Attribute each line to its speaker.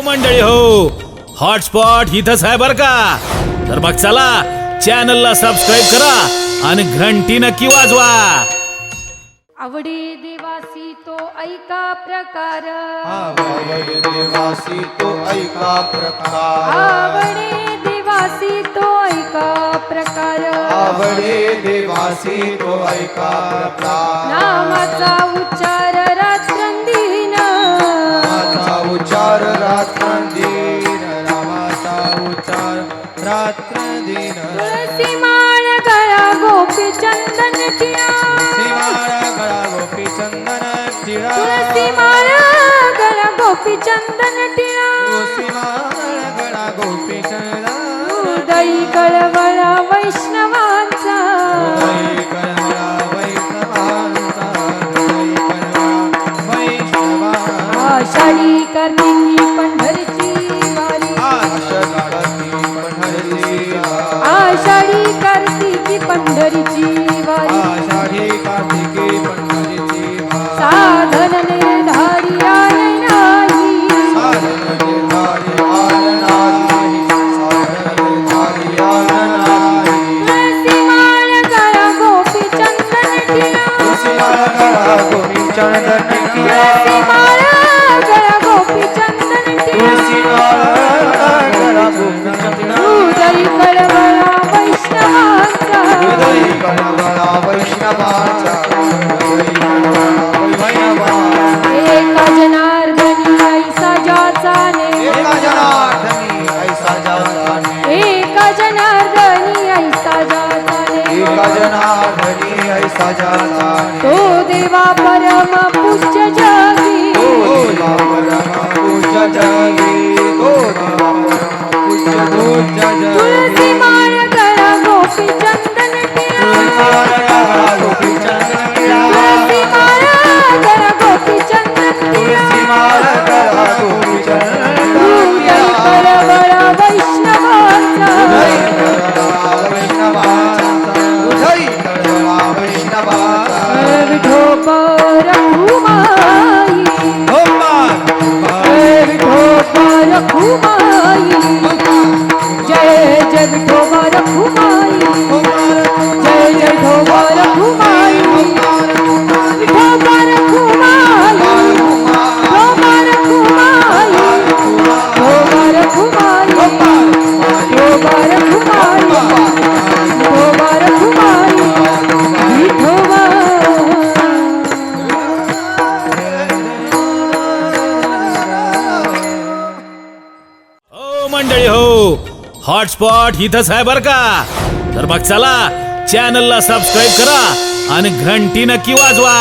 Speaker 1: हो मंडळी हो. हॉटस्पॉट इथंच आहे बर का? तर मग चला चॅनलला सबस्क्राईब करा आणि घंटी नक्की वाजवा.
Speaker 2: आवडे देवासी तो ऐका प्रकार.
Speaker 3: आवडे देवासी तो ऐका प्रकार.
Speaker 2: आवडे देवासी तो ऐका प्रकार.
Speaker 3: आवडे देवासी तो ऐका प्रकार.
Speaker 2: नामाचा उच्चार
Speaker 3: उच्चार दिन नामाचा उच्चार रात्र दिन
Speaker 2: तुळसी माळ गळा गोपी चंदन टिळा
Speaker 3: शिवाळ गळा गोपी चंदन टिळा
Speaker 2: तुळसी माळ गळा गोपी चंदन टिळा
Speaker 3: तुळसी माळ गळा गोपी चंदन
Speaker 2: उदयी कळवळा वैष्णवांचा
Speaker 3: हृदय
Speaker 2: आषाढी
Speaker 3: जाणे
Speaker 2: तो देवा परम पूज्य जगी.
Speaker 3: तो देवा परम पूज्य जगी. तो देवा परम पूज्य पूज्य जगी
Speaker 1: हॉटस्पॉट इथंच आहे बर का? तर मग चला चॅनलला सबस्क्राईब करा आणि घंटी नक्की वाजवा.